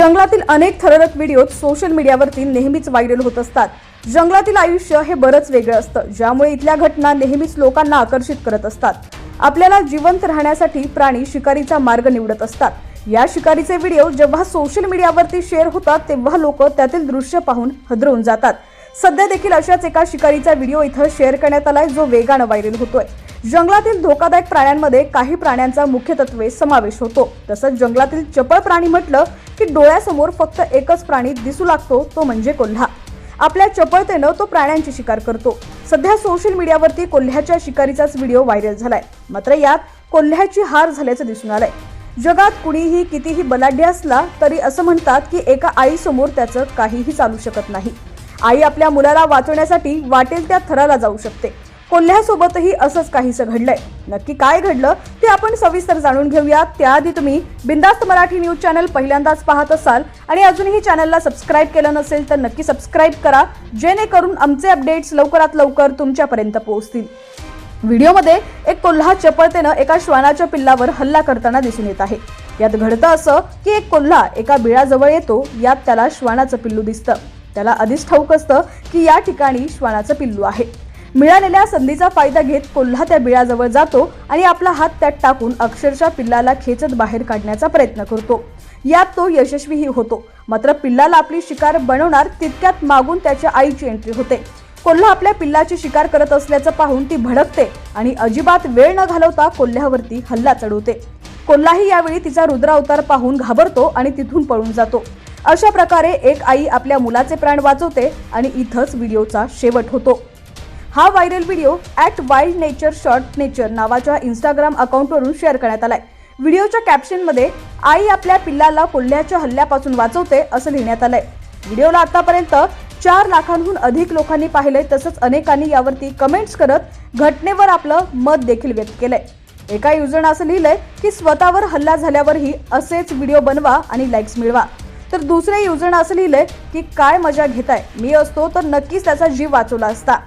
जंगलातील अनेक थररक video social मीडियावरती नेहमीच व्हायरल होत असतात. जंगलातील आयुष्य हे बरंच वेगळं असतं ज्यामुळे इथल्या घटना नेहमीच लोकांना आकर्षित करत असतात. आपल्याला जिवंत राहण्यासाठी प्राणी शिकारीचा मार्ग निवडत असतात. या शिकारीचे व्हिडिओ जेव्हा सोशल मीडियावरती शेअर होतात तेव्हा लोक त्यातील दृश्य पाहून हदरवून जातात. सध्या देखील अशाच एका शिकारीचा व्हिडिओ इथं शेअर करण्यात आलाय जो वेगानं व्हायरल होतोय. जंगलातील धोकादायक प्राण्यांमध्ये काही प्राण्यांचा मुख्य तत्वे समावेश होतो. तसंच जंगलातील चपळ प्राणी म्हटलं की डोळ्यासमोर फक्त एकच प्राणी दिसू लागतो तो म्हणजे कोल्हा. आपल्या चपळतेनं तो प्राण्यांची शिकार करतो. सध्या सोशल मीडियावरती कोल्ह्याच्या शिकारीचाच व्हिडिओ व्हायरल झालाय. मात्र यात कोल्ह्याची हार झाल्याचं दिसून आलंय. जगात कुणीही कितीही बलाढ्य असला तरी असं म्हणतात की एका आईसमोर त्याचं काहीही चालू शकत नाही. आई आपल्या मुलाला वाचवण्यासाठी वाटेल त्या थराला जाऊ शकते. कोल्ह्यासोबतही असंच काहीसं घडलंय. नक्की काय घडलं ते आपण सविस्तर जाणून घेऊया त्याआधी तुम्ही बिंदास्त मराठी न्यूज चॅनल पहिल्यांदाच पाहत असाल आणि अजूनही चॅनलला सबस्क्राईब केलं नसेल तर नक्की सबस्क्राईब करा जेणेकरून आमचे अपडेट्स लवकरात लवकर तुमच्यापर्यंत पोहोचतील. व्हिडिओमध्ये एक कोल्हा चपळतेनं एका श्वानाच्या पिल्लावर हल्ला करताना दिसून येत आहे. यात घडतं असं की एक कोल्हा एका बिळाजवळ येतो यात त्याला श्वानाचं पिल्लू दिसतं. त्याला आधीच ठाऊक असतं की या ठिकाणी श्वानाचं पिल्लू आहे. मिळालेल्या संधीचा फायदा घेत कोल्हा त्या बिळाजवळ जातो आणि आपला हात त्यात टाकून अक्षरशः पिल्लाला खेचत बाहेर काढण्याचा प्रयत्न करतो. यात तो यशस्वीही होतो. मात्र पिल्लाला आपली शिकार बनवणार तितक्यात मागून त्याच्या आईची एंट्री होते. कोल्हा आपल्या पिल्लाची शिकार करत असल्याचं पाहून ती भडकते आणि अजिबात वेळ न घालवता कोल्ह्यावरती हल्ला चढवते. कोल्हाही यावेळी तिचा रुद्रावतार पाहून घाबरतो आणि तिथून पळून जातो. अशा प्रकारे एक आई आपल्या मुलाचे प्राण वाचवते आणि इथंच व्हिडिओचा शेवट होतो. हा viral video at wild nature short nature नावाच्या इंस्टाग्राम अकाउंटवरून शेअर करण्यात आलाय. व्हिडिओच्या कॅप्शनमध्ये आई आपल्या पिल्लाला कोल्ह्याच्या हल्ल्यापासून वाचवते असं लिहिण्यात आलंय. व्हिडिओला आतापर्यंत चार लाखांहून अधिक लोकांनी पाहिलंय तसंच अनेकांनी यावरती कमेंट्स करत घटनेवर आपलं मत देखील व्यक्त केलंय. एका युजरनं असं लिहिलंय की स्वतःवर हल्ला झाल्यावरही असेच व्हिडिओ बनवा आणि लाईक्स मिळवा. तर दुसऱ्या युजरनं असं लिहिलंय की काय मजा घेताय? मी असतो तर नक्कीच त्याचा जीव वाचवला असता.